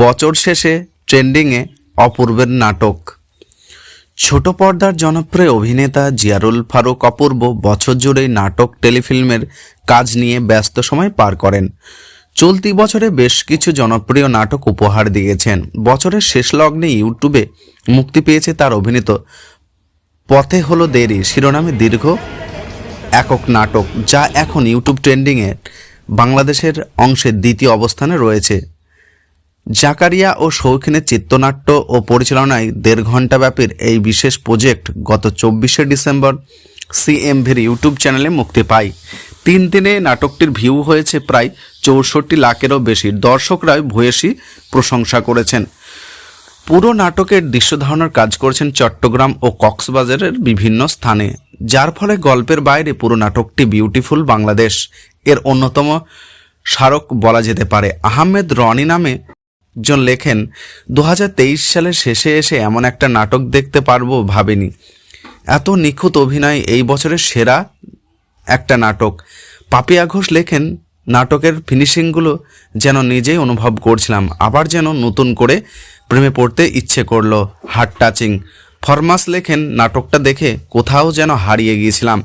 বছর শেষে ট্রেন্ডিংয়ে অপূর্বের নাটক। ছোট পর্দার জনপ্রিয় অভিনেতা জিয়ারুল ফারুক অপূর্ব বছর জুড়েই নাটক টেলিফিল্মের কাজ নিয়ে ব্যস্ত সময় পার করেন। চলতি বছরে বেশ কিছু জনপ্রিয় নাটক উপহার দিয়েছেন। বছরের শেষ লগ্নে ইউটিউবে মুক্তি পেয়েছে তার অভিনীত পথে হলো দেরি, শিরোনামে দীর্ঘ একক নাটক, যা এখন ইউটিউব ট্রেন্ডিংয়ে বাংলাদেশের অংশে দ্বিতীয় অবস্থানে রয়েছে। জাকারিয়া ও শৌখিনের চিত্রনাট্য ও পরিচালনায় দেড় ঘণ্টা ব্যাপীর এই বিশেষ প্রজেক্ট গত চব্বিশে ডিসেম্বর সিএমভির ইউটিউব চ্যানেলে মুক্তি পায়। তিন দিনে নাটকটির ভিউ হয়েছে প্রায় চৌষট্টি লাখেরও বেশি। দর্শকরাই ভূয়সী প্রশংসা করেছেন। পুরো নাটকের দৃশ্য ধারণার কাজ করেছেন চট্টগ্রাম ও কক্সবাজারের বিভিন্ন স্থানে, যার ফলে গল্পের বাইরে পুরো নাটকটি বিউটিফুল বাংলাদেশ। এর অন্যতম স্মারক বলা যেতে পারে আহমেদ রনি নামে একজন লেখেন দু সালের শেষে এসে এমন একটা নাটক দেখতে পারব ভাবিনি। এত নিখুঁত অভিনয় এই বছরের সেরা একটা নাটক। পাপিয়া ঘোষ লেখেন, নাটকের ফিনিশিংগুলো যেন নিজেই অনুভব করছিলাম, আবার যেন নতুন করে প্রেমে পড়তে ইচ্ছে করল, হার্ট টাচিং। ফরমাস লেখেন, নাটকটা দেখে কোথাও যেন হারিয়ে গিয়েছিলাম।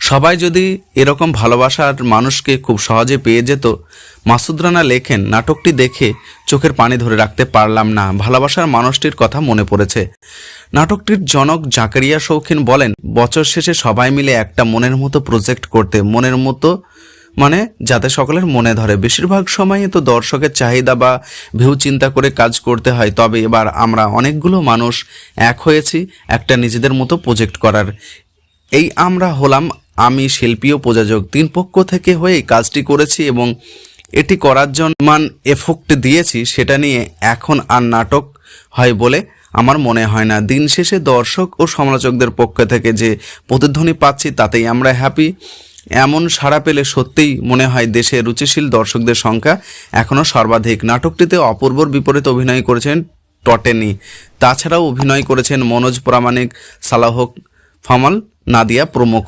সবাই যদি এরকম ভালোবাসার মানুষকে খুব সহজে পেয়ে যেত, মাসুদ রানা লেখেন, নাটকটি দেখে চোখের পানি ধরে রাখতে পারলাম না। ভালোবাসার মানুষটির কথা মনে পড়েছে। নাটকটির জনক জাকারিয়া শৌখিন বলেন, বছর শেষে সবাই মিলে একটা মনের মতো প্রজেক্ট করতে, মনের মতো মানে যাতে সকলের মনে ধরে। বেশিরভাগ সময়ই তো দর্শকের চাহিদা বা ভিউ চিন্তা করে কাজ করতে হয়। তবে এবার আমরা অনেকগুলো মানুষ এক হয়েছি, একটা নিজেদের মতো প্রজেক্ট করার। এই আমরা হলাম আমি শিল্পী ও প্রযোজক তিন পক্ষ থেকে হয়ে কাজটি করেছি এবং এটি করার জন্য মান এফোক্ট দিয়েছি, সেটা নিয়ে এখন আর নাটক হয় বলে আমার মনে হয় না। দিন শেষে দর্শক ও সমালোচকদের পক্ষ থেকে যে প্রতিধ্বনি পাচ্ছি, তাতেই আমরা হ্যাপি এমন সাড়া পেলে সত্যিই মনে হয় দেশে রুচিশীল দর্শকদের সংখ্যা এখনও সর্বাধিক। নাটকটিতে অপূর্বর বিপরীতে অভিনয় করেছেন টটেনি। তাছাড়াও অভিনয় করেছেন মনোজ প্রামাণিক, সালাহক, ফামাল, নাদিয়া প্রমুখ।